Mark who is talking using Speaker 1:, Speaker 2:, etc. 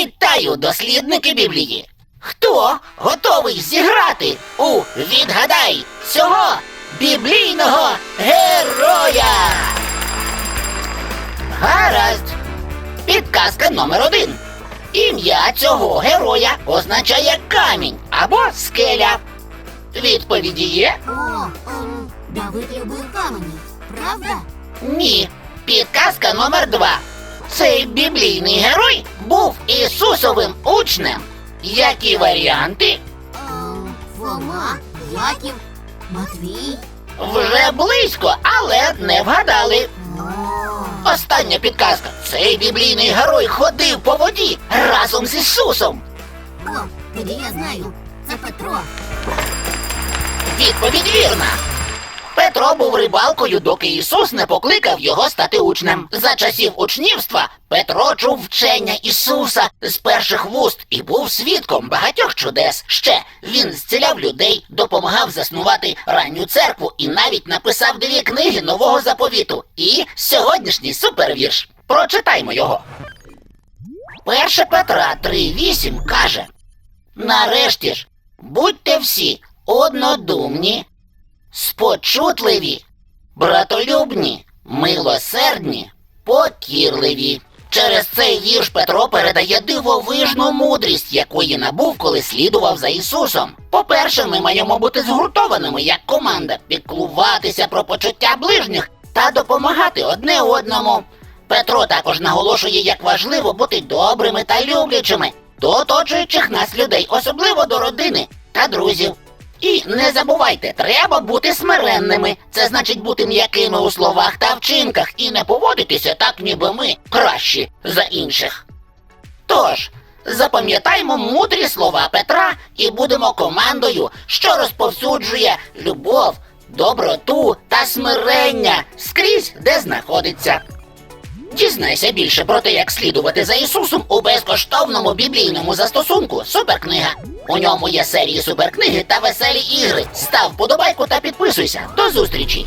Speaker 1: Вітаю, дослідники Біблії! Хто готовий зіграти у Відгадай цього біблійного героя? Гаразд. Підказка номер один. Ім'я цього героя означає камінь або скеля. Відповіді є?
Speaker 2: О, ем, Давид любив камені, правда?
Speaker 1: Ні. Підказка номер два. Цей біблійний герой був Ісусовим учнем. Які варіанти?
Speaker 2: Ем, Фома, Яків, Матвій.
Speaker 1: Вже близько, але не вгадали. Остання підказка. Цей біблійний герой ходив по воді разом з Ісусом.
Speaker 2: о, тоді я знаю. Це Петро.
Speaker 1: Відповідь вірна. Петро був рибалкою, доки Ісус не покликав його стати учнем. За часів учнівства Петро чув вчення Ісуса з перших вуст і був свідком багатьох чудес. Ще він зціляв людей, допомагав заснувати ранню церкву і навіть написав дві книги нового заповіту. І сьогоднішній супервірш. Прочитаймо його. Перше Петра 3.8 каже: Нарешті ж, будьте всі однодумні, спочутливі, братолюбні, милосердні, покірливі. Через цей вірш Петро передає дивовижну мудрість, якої набув, коли слідував за Ісусом. По-перше, ми маємо бути згуртованими як команда, піклуватися про почуття ближніх та допомагати одне одному. Петро також наголошує, як важливо бути добрими та люблячими до оточуючих нас людей, особливо до родини та друзів. І не забувайте, треба бути смиренними. Це значить бути м'якими у словах та вчинках і не поводитися так, ніби ми кращі за інших. Тож, запам'ятаймо мудрі слова Петра і будемо командою, що розповсюджує любов, доброту та смирення скрізь, де знаходиться. Дізнайся більше про те, як слідувати за Ісусом у безкоштовному біблійному застосунку Суперкнига. У ньому є серії суперкниги та веселі ігри. Став подобайку та підписуйся. До зустрічі!